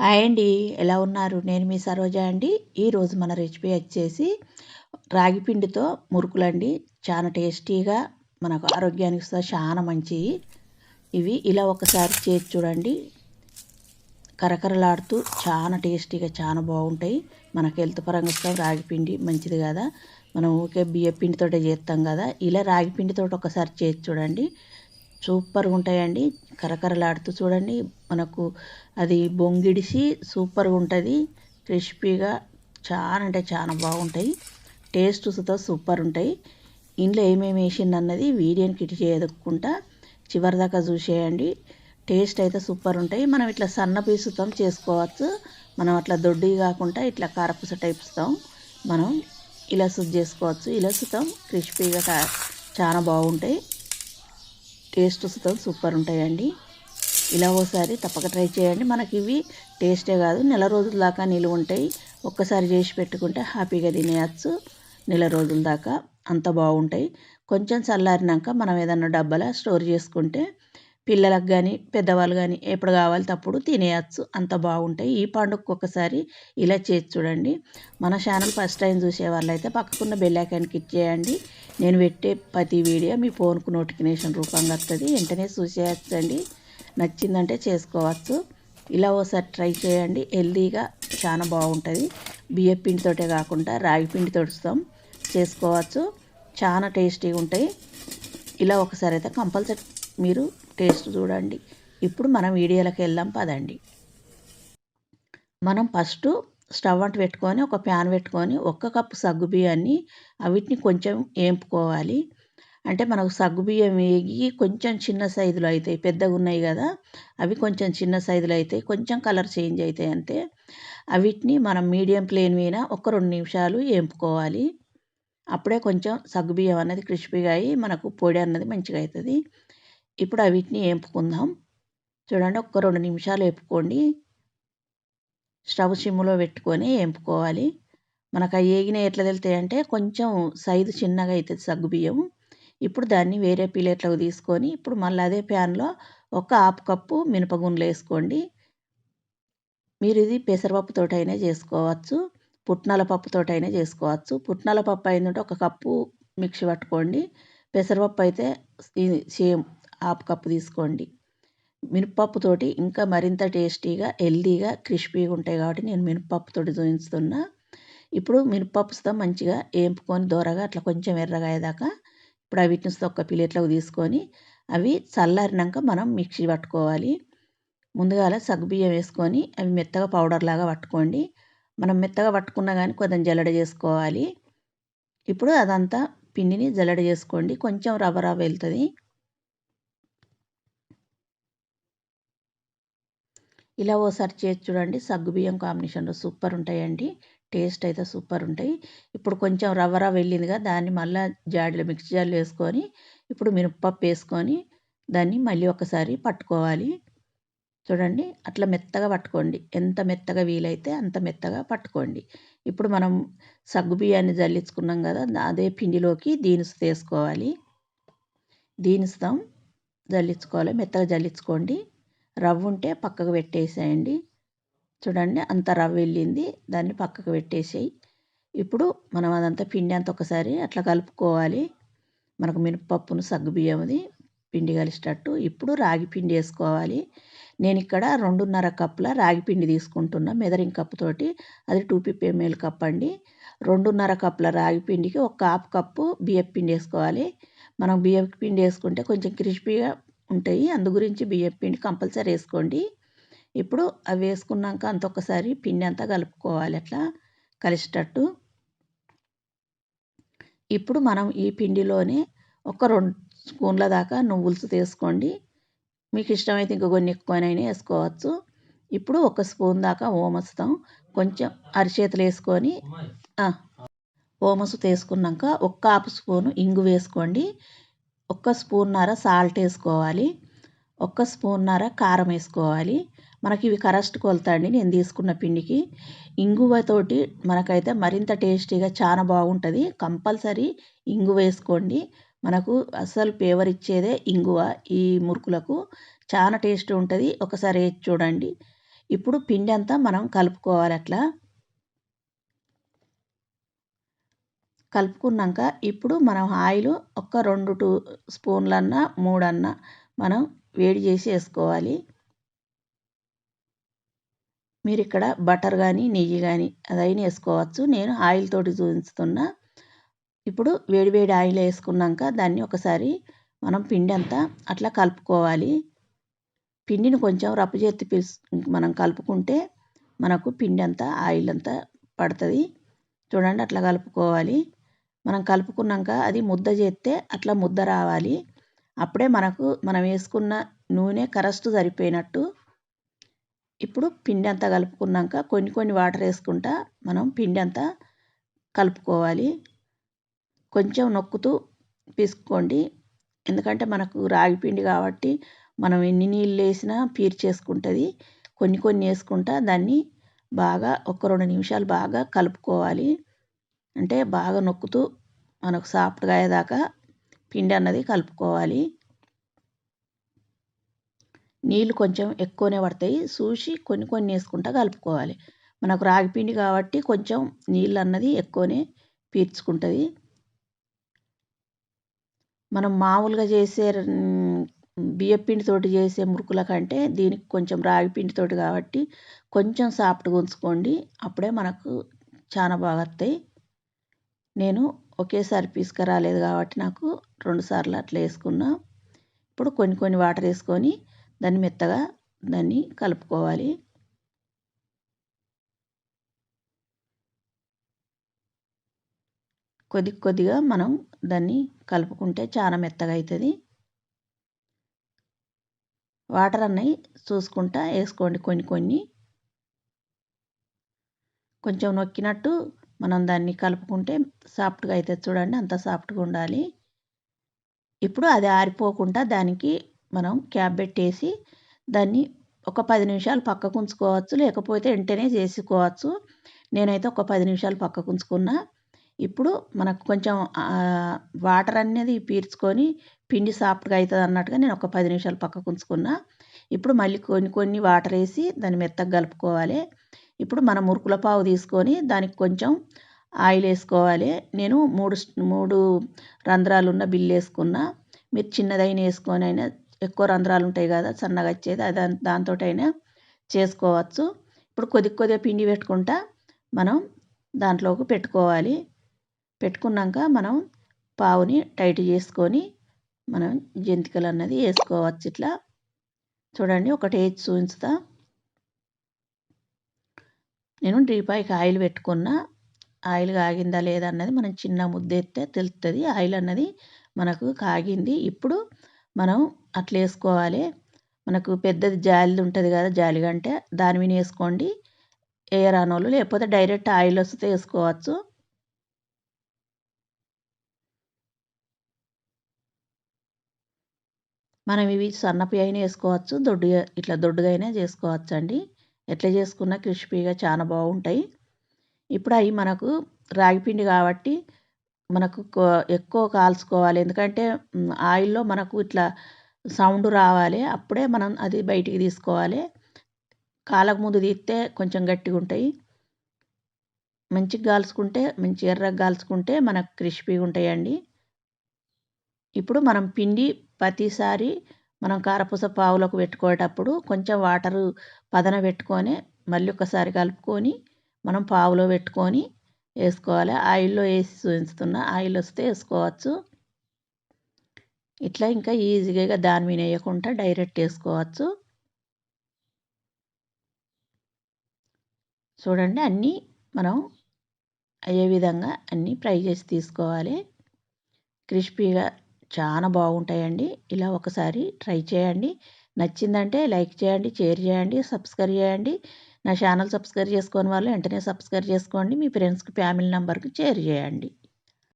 Hi అండి ఎలా ఉన్నారు? నేను మీ సరోజ అండి. ఈరోజు మన రెసిపీ వచ్చేసి రాగి పిండితో మురుకులండి. చాలా టేస్టీగా మనకు ఆరోగ్యానికి చాలా మంచివి ఇవి ఇలా ఒకసారి చేసి చూడండి. కరకరలాడుతూ చాలా టేస్టీగా చాలా బాగుంటాయి. మనకు హెల్త్ పరంగా ఇస్తాం రాగి పిండి మంచిది కదా. మనం ఊరికే బియ్య పిండితోటే చేస్తాం కదా. ఇలా రాగి పిండితో ఒకసారి చేసి చూడండి. సూపర్గా ఉంటాయండి కరకరలాడుతూ చూడండి. మనకు అది బొంగిడిసి సూపర్గా ఉంటుంది క్రిస్పీగా చాలా అంటే చాలా బాగుంటాయి. టేస్ట్ సూపర్ ఉంటాయి ఇంట్లో ఏమేమి వేసింది అన్నది వీడియోని కిట్ చేయదుకుంటా చివరిదాకా చూసేయండి. టేస్ట్ అయితే సూపర్ ఉంటాయి మనం ఇట్లా సన్న పీసుతాం చేసుకోవచ్చు. మనం అట్లా దొడ్డి కాకుండా ఇట్లా కారపూస టైప్స్తాం మనం ఇలా ఇలసు చేసుకోవచ్చు ఇలా సుతాం క్రిస్పీగా చాలా బాగుంటాయి. టేస్ట్ వస్తుంది సూపర్ ఉంటాయండి. ఇలా ఓసారి తప్పక ట్రై చేయండి. మనకి ఇవి టేస్టే కాదు నెల రోజుల దాకా నిలువ ఉంటాయి. ఒక్కసారి చేసి పెట్టుకుంటే హ్యాపీగా తినేయచ్చు. నెల రోజుల దాకా అంత బాగుంటాయి. కొంచెం చల్లారినాక మనం ఏదన్నా డబ్బాలో స్టోర్ చేసుకుంటే పిల్లలకు కానీ పెద్దవాళ్ళు కానీ ఎప్పుడు కావాలి తప్పుడు తినేయచ్చు. అంత బాగుంటాయి. ఈ పండుగకు ఒకసారి ఇలా చేసి చూడండి. మన ఛానల్ ఫస్ట్ టైం చూసే వాళ్ళైతే పక్కకున్న బెల్లైకాన్ క్లిక్ చేయండి. నేను పెట్టే ప్రతి వీడియో మీ ఫోన్కు నోటిఫికేషన్ రూపంగా వస్తుంది వెంటనే చూసేయచ్చండి. నచ్చిందంటే చేసుకోవచ్చు. ఇలా ఒకసారి ట్రై చేయండి. హెల్దీగా చాలా బాగుంటుంది. బియ్యం పిండితోటే కాకుండా రాగి పిండి తొడుస్తాం చేసుకోవచ్చు. చాలా టేస్టీగా ఉంటాయి. ఇలా ఒకసారి అయితే కంపల్సరీ మీరు టేస్ట్ చూడండి. ఇప్పుడు మనం వీడియోలోకి వెళ్దాం. పదండి. మనం ఫస్ట్ స్టవ్ అంటు పెట్టుకొని ఒక ప్యాన్ పెట్టుకొని ఒక్క కప్పు సగ్గు బియ్యాన్ని వీటిని కొంచెం వేంపుకోవాలి అంటే మనకు సగ్గు బియ్యం వేగి కొంచెం చిన్న సైజులో అవుతాయి పెద్దగా ఉన్నాయి కదా అవి కొంచెం చిన్న సైజులో అవుతాయి కొంచెం కలర్ చేంజ్ అవుతాయి అంతే వీటిని మనం మీడియం ప్లేన్ మీద ఒక రెండు నిమిషాలు వేంపుకోవాలి అప్పుడే కొంచెం సగ్గు బియ్యం అన్నది క్రిస్పీగా అయ్యి మనకు పొడి అన్నది మంచిగా అవుతుంది ఇప్పుడు వీటిని వేపుకుందాం చూడండి ఒక్క రెండు నిమిషాలు వేపుకోండి స్టవ్ సిమ్లో పెట్టుకొని వేపుకోవాలి మనకు అవి వేగినవి ఎట్లా తెలుతాయంటే కొంచెం సైజు చిన్నగా అవుతుంది సగ్గుబియ్యం ఇప్పుడు దాన్ని వేరే ప్లేట్లోకి తీసుకొని ఇప్పుడు మళ్ళీ అదే ప్యాన్లో ఒక హాఫ్ కప్పు మినపగుండ్లు వేసుకోండి. మీరు ఇది పెసరపప్పుతోటైనా చేసుకోవచ్చు పుట్నాల పప్పుతోటైనా చేసుకోవచ్చు. పుట్నాల పప్పు అయిందంటే ఒక కప్పు మిక్సీ పట్టుకోండి. పెసరపప్పు అయితే సేమ్ హాఫ్ కప్పు తీసుకోండి. మినప్పప్పుతోటి ఇంకా మరింత టేస్టీగా హెల్దీగా క్రిస్పీగా ఉంటాయి కాబట్టి నేను మినపప్పుతోటి చూపిస్తున్నా ఇప్పుడు మినప్పప్పుతో మంచిగా వేపుకొని దూరగా అట్లా కొంచెం ఎర్రగా అయ్యేదాకా ఇప్పుడు వీటిని ఒక ప్లేట్లోకి తీసుకొని అవి చల్లారినాక మనం మిక్సీ పట్టుకోవాలి. ముందుగాల సగ్గుబియ్యం వేసుకొని అవి మెత్తగా పౌడర్ లాగా పట్టుకోండి. మనం మెత్తగా పట్టుకున్నా కానీ కొంచెం జల్లడ చేసుకోవాలి. ఇప్పుడు అదంతా పిండిని జల్లడ చేసుకోండి. కొంచెం రవ్వ రవ్వ వెళ్తుంది. ఇలా ఓసారి చేసి చూడండి. సగ్గుబియ్యం కాంబినేషన్లో సూపర్ ఉంటాయండి. టేస్ట్ అయితే సూపర్ ఉంటాయి. ఇప్పుడు కొంచెం రవ్వ రవ్వ వెళ్ళిందిగా దాన్ని మళ్ళీ జాడీలో మిక్సీ జాడీలో వేసుకొని ఇప్పుడు మినప్పప్పు వేసుకొని దాన్ని మళ్ళీ ఒకసారి పట్టుకోవాలి. చూడండి అట్లా మెత్తగా పట్టుకోండి. ఎంత మెత్తగా వీలైతే అంత మెత్తగా పట్టుకోండి. ఇప్పుడు మనం సగ్గు బియ్యాన్ని జల్లించుకున్నాం కదా అదే పిండిలోకి దీనిసు తీసుకోవాలి. దీనిస్తాం జల్లించుకోవాలి. మెత్తగా జల్లించుకోండి. రవ్వ ఉంటే పక్కకు పెట్టేసేయండి. చూడండి అంత రవ్వ వెళ్ళింది. దాన్ని పక్కకు పెట్టేసేయి. ఇప్పుడు మనం అదంతా పిండి అంతా ఒకసారి అట్లా కలుపుకోవాలి. మనకు మినపప్పును సగ్గుబియ్యంది పిండి కలిసేటట్టు. ఇప్పుడు రాగి పిండి వేసుకోవాలి. నేను ఇక్కడ రెండున్నర కప్పుల రాగి పిండి తీసుకుంటున్నా మెదరింగ్ కప్పుతోటి అది టూ ఫిఫ్టీ ఎంఎల్ కప్ అండి. రెండున్నర కప్పుల రాగి పిండికి ఒక హాఫ్ కప్పు బియ్యం పిండి వేసుకోవాలి. మనం బియ్యం పిండి వేసుకుంటే కొంచెం క్రిస్పీగా ఉంటాయి. అందు గురించి బియ్యం పిండి కంపల్సరీ వేసుకోండి. ఇప్పుడు అవి వేసుకున్నాక అంత ఒకసారి పిండి అంతా కలుపుకోవాలి అట్లా కలిసేటట్టు. ఇప్పుడు మనం ఈ పిండిలోనే ఒక రెండు స్పూన్ల దాకా నువ్వులు తీసుకోండి. మీకు ఇష్టమైతే ఇంకా కొన్ని ఎక్కువనైనా వేసుకోవచ్చు. ఇప్పుడు ఒక స్పూన్ దాకా ఓమస్తాం. కొంచెం అరిచేతులు వేసుకొని ఓమసు తీసుకున్నాక ఒక్క హాఫ్ స్పూను ఇంగు వేసుకోండి. ఒక్క స్పూన్నర సాల్ట్ వేసుకోవాలి. ఒక్క స్పూన్నర కారం వేసుకోవాలి. మనకి ఇవి కరెస్ట్ కొలత అండి నేను తీసుకున్న పిండికి. ఇంగువతోటి మనకైతే మరింత టేస్టీగా చాలా బాగుంటుంది. కంపల్సరీ ఇంగు వేసుకోండి. మనకు అసలు ఫేవర్ ఇచ్చేదే ఇంగువ ఈ మురుకులకు. చాలా టేస్ట్ ఉంటుంది. ఒకసారి వేసి చూడండి. ఇప్పుడు పిండి అంతా మనం కలుపుకోవాలి అట్లా. కలుపుకున్నాక ఇప్పుడు మనం ఆయిల్ ఒక రెండు టూ స్పూన్లన్నా మూడన్నా మనం వేడి చేసి వేసుకోవాలి. మీరు ఇక్కడ బటర్ కానీ నెయ్యి కానీ అదైనా వేసుకోవచ్చు. నేను ఆయిల్ తోటి చూపిస్తున్నా. ఇప్పుడు వేడి వేడి ఆయిల్ వేసుకున్నాక దాన్ని ఒకసారి మనం పిండి అంతా అట్లా కలుపుకోవాలి. పిండిని కొంచెం రప్పు చేతి పిలుసు మనం కలుపుకుంటే మనకు పిండి అంతా ఆయిల్ అంతా పడుతుంది. చూడండి అట్లా కలుపుకోవాలి. మనం కలుపుకున్నాక అది ముద్ద చేస్తే అట్లా ముద్ద రావాలి. అప్పుడే మనకు మనం వేసుకున్న నూనె కరస్ట్ సరిపోయినట్టు ఇప్పుడు పిండి అంతా కలుపుకున్నాక కొన్ని కొన్ని వాటర్ వేసుకుంటా మనం పిండి అంతా కలుపుకోవాలి. కొంచెం నొక్కుతూ పిసుకోండి ఎందుకంటే మనకు రాగి పిండి కాబట్టి మనం ఎన్ని నీళ్ళు వేసినా పీర్చేసుకుంటుంది కొన్ని కొన్ని వేసుకుంటా దాన్ని బాగా ఒక రెండు నిమిషాలు బాగా కలుపుకోవాలి. అంటే బాగా నొక్కుతూ మనకు సాఫ్ట్గా అయ్యేదాకా పిండి అన్నది కలుపుకోవాలి. నీళ్ళు కొంచెం ఎక్కువనే పడతాయి. చూసి కొన్ని కొన్ని వేసుకుంటా కలుపుకోవాలి. మనకు రాగి పిండి కాబట్టి కొంచెం నీళ్ళు అన్నది ఎక్కువనే పీల్చుకుంటుంది. మనం మామూలుగా చేసే బియ్యపిండితోటి చేసే మురుకుల కంటే దీనికి కొంచెం రాగి పిండితోటి కాబట్టి కొంచెం సాఫ్ట్గా ఉంచుకోండి. అప్పుడే మనకు చాలా బాగా వస్తాయి. నేను ఒకేసారి పీసుక రాలేదు కాబట్టి నాకు రెండుసార్లు అట్లా వేసుకున్నా. ఇప్పుడు కొన్ని కొన్ని వాటర్ వేసుకొని దాన్ని మెత్తగా దాన్ని కలుపుకోవాలి. కొద్ది కొద్దిగా మనం దాన్ని కలుపుకుంటే చాలా మెత్తగా అవుతుంది వాటర్ అన్నవి చూసుకుంటా వేసుకోండి కొన్ని కొన్ని. కొంచెం నొక్కినట్టు మనం దాన్ని కలుపుకుంటే సాఫ్ట్గా అవుతుంది చూడండి అంత సాఫ్ట్గా ఉండాలి. ఇప్పుడు అది ఆరిపోకుండా దానికి మనం క్యాప్ పెట్టేసి దాన్ని ఒక పది నిమిషాలు పక్కకు ఉంచుకోవచ్చు లేకపోతే వెంటనే చేసుకోవచ్చు నేనైతే ఒక పది నిమిషాలు పక్కకు ఉంచుకున్నా. ఇప్పుడు మనకు కొంచెం వాటర్ అనేది పీల్చుకొని పిండి సాఫ్ట్గా అవుతుంది అన్నట్టుగా నేను ఒక పది నిమిషాలు పక్కకు ఉంచుకున్నా. ఇప్పుడు మళ్ళీ కొన్ని కొన్ని వాటర్ వేసి దాన్ని మెత్తగా కలుపుకోవాలి. ఇప్పుడు మనం మురుకుల పావు తీసుకొని దానికి కొంచెం ఆయిల్ వేసుకోవాలి. నేను మూడు మూడు రంధ్రాలు ఉన్న బిల్లు వేసుకున్నా. మీరు చిన్నదైన వేసుకొని అయినా ఎక్కువ రంధ్రాలు ఉంటాయి కదా సన్నగా వచ్చేది అది దాంతో అయినా చేసుకోవచ్చు. ఇప్పుడు కొద్ది కొద్దిగా పిండి పెట్టుకుంటా మనం దాంట్లోకి పెట్టుకోవాలి. పెట్టుకున్నాక మనం పావుని టైట్ చేసుకొని మనం జంతికలు అన్నది వేసుకోవచ్చు ఇట్లా. చూడండి ఒకటి వేసి చూపించుతా నేను డీపాయికి ఆయిల్ పెట్టుకున్న ఆయిల్ కాగిందా లేదా అన్నది మనం చిన్న ముద్దెత్తే తెలుస్తుంది ఆయిల్ అన్నది మనకు కాగింది. ఇప్పుడు మనం అట్లా వేసుకోవాలి. మనకు పెద్దది జాలి ఉంటుంది కదా జాలి అంటే దాని మీద వేసుకోండి. వేయరానోళ్ళు లేకపోతే డైరెక్ట్ ఆయిల్ వస్తే వేసుకోవచ్చు. మనం ఇవి సన్నపి అయినా వేసుకోవచ్చు దొడ్డుగా ఇట్లా దొడ్డుగా అయినా చేసుకోవచ్చు అండి ఎట్లా చేసుకున్నా క్రిస్పీగా చాలా బాగుంటాయి. ఇప్పుడు అవి మనకు రాగిపిండి కాబట్టి మనకు ఎక్కువ కాల్చుకోవాలి. ఎందుకంటే ఆయిల్లో మనకు ఇట్లా సౌండ్ రావాలి. అప్పుడే మనం అది బయటికి తీసుకోవాలి. కాలకు ముందు తీస్తే కొంచెం గట్టిగా ఉంటాయి. మంచిగా కాల్చుకుంటే మంచి ఎర్రగా కాల్చుకుంటే మనకు క్రిస్పీగా ఉంటాయండి. ఇప్పుడు మనం పిండి ప్రతిసారి మనం కారపూస పావులకు పెట్టుకునేటప్పుడు కొంచెం వాటరు పదన పెట్టుకొని మళ్ళీ ఒకసారి కలుపుకొని మనం పావులో పెట్టుకొని వేసుకోవాలి. ఆయిల్లో వేసి చూపిస్తున్నా ఆయిల్ వస్తే వేసుకోవచ్చు. ఇట్లా ఇంకా ఈజీగా దాని మీద వేయకుండా డైరెక్ట్ వేసుకోవచ్చు. చూడండి అన్నీ మనం అయ్యే విధంగా అన్నీ ఫ్రై చేసి తీసుకోవాలి. క్రిస్పీగా చాలా బాగుంటాయండి. ఇలా ఒకసారి ట్రై చేయండి. నచ్చిందంటే లైక్ చేయండి షేర్ చేయండి సబ్స్క్రైబ్ చేయండి. నా ఛానల్ సబ్స్క్రైబ్ చేసుకోని వాళ్ళు వెంటనే సబ్స్క్రైబ్ చేసుకోండి. మీ ఫ్రెండ్స్కి ఫ్యామిలీ మెంబర్కి షేర్ చేయండి.